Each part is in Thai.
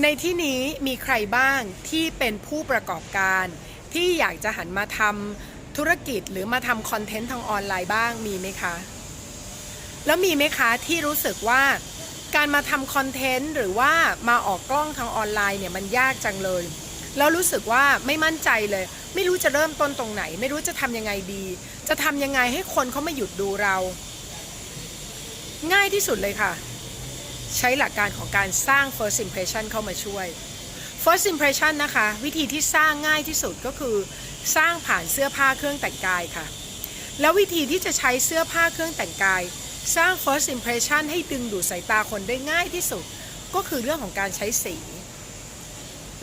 ในที่นี้มีใครบ้างที่เป็นผู้ประกอบการ ที่อยากจะหันมาทำธุรกิจหรือมาทำคอนเทนต์ทางออนไลน์บ้างมีไหมคะ แล้วมีไหมคะที่รู้สึกว่าการมาทำคอนเทนต์หรือว่ามาออกกล้องทางออนไลน์เนี่ยมันยากจังเลย แล้วรู้สึกว่าไม่มั่นใจเลย ไม่รู้จะเริ่มต้นตรงไหน ไม่รู้จะทำยังไงดี จะทำยังไงให้คนเขาไมาหยุดดูเรา ง่ายที่สุดเลยค่ะ ใช้หลักการของการสร้าง first impression เข้ามาช่วย first impression นะคะ วิธีที่สร้างง่ายที่สุดก็คือ สร้างผ่านเสื้อผ้าเครื่องแต่งกายค่ะ แล้ววิธีที่จะใช้เสื้อผ้าเครื่องแต่งกาย สร้าง first impression ให้ดึงดูดสายตาคนได้ง่ายที่สุด ก็คือเรื่องของการใช้สี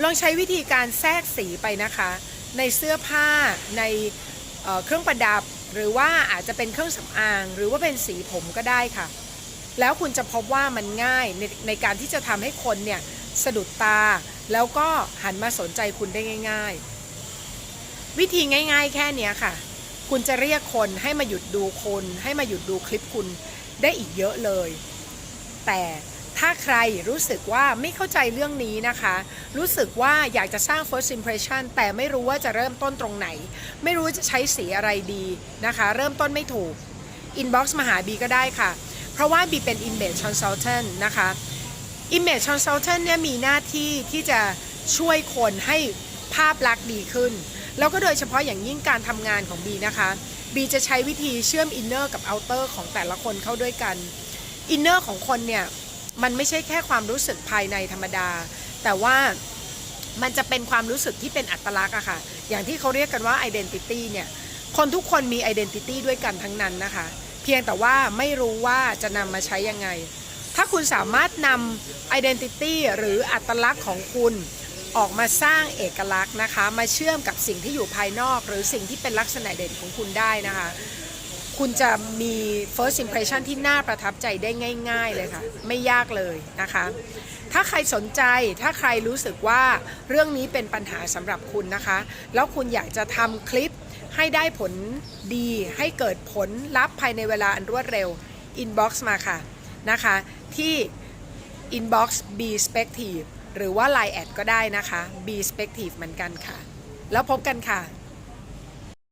ลองใช้วิธีการแทรกสีไปนะคะ ในเสื้อผ้าในเเครื่องประดับ หรือว่าอาจจะเป็นเครื่องสำอาง หรือว่าเป็นสีผมก็ได้ค่ะ แล้วคุณจะพบว่ามันง่ายในในการที่จะทำให้คนเนี่ยสะดุดตา แล้วก็หันมาสนใจคุณได้ง่าย ๆ วิธีง่าย ๆ แค่เนี้ยค่ะ คุณจะเรียกคนให้มาหยุดดูคน ให้มาหยุดดูคลิปคุณได้อีกเยอะเลย แต่ถ้าใครรู้สึกว่าไม่เข้าใจเรื่องนี้นะคะ รู้สึกว่าอยากจะสร้าง first impression แต่ไม่รู้ว่าจะเริ่มต้นตรงไหน ไม่รู้จะใช้สีอะไรดีนะคะ เริ่มต้นไม่ถูก inbox มาหาบีก็ได้ค่ะ เพราะว่าบีเป็น image consultant นะคะ image consultant เนี่ยมีหน้าที่ที่จะช่วยคนให้ภาพลักษณ์ดีขึ้น แล้วก็โดยเฉพาะอย่างยิ่งการทำงานของบีนะคะบีจะใช้วิธีเชื่อม inner กับ outer ของแต่ละคนเข้าด้วยกัน inner ของคนเนี่ยมันไม่ใช่แค่ความรู้สึกภายในธรรมดา แต่ว่ามันจะเป็นความรู้สึกที่เป็นอัตลักษณ์อะค่ะ อย่างที่เขาเรียกกันว่า identity เนี่ย คนทุกคนมี identity ด้วยกันทั้งนั้นนะคะ พียงแต่ว่าไม่รู้ว่าจะนำมาใช้ยังไง ถ้าคุณสามารถนำ identity หรืออัตลักษณ์ของคุณออกมาสร้างเอกลักษณ์นะคะ มาเชื่อมกับสิ่งที่อยู่ภายนอก หรือสิ่งที่เป็นลักษณะเด่นของคุณได้นะคะ คุณจะมี first impression ที่น่าประทับใจได้ง่าย ๆเลยค่ะ ไม่ยากเลยนะคะ ถ้าใครสนใจถ้าใครรู้สึกว่าเรื่องนี้เป็นปัญหาสำหรับคุณนะคะ แล้วคุณอยากจะทำคลิป ให้ได้ผลดีให้เกิดผลลัพธ์ภายในเวลาอันรวดเร็ว inbox มาค่ะนะคะที่ inbox b spective หรือว่า line แอดก็ได้นะคะ b spective เหมือนกันค่ะ แล้วพบกันค่ะ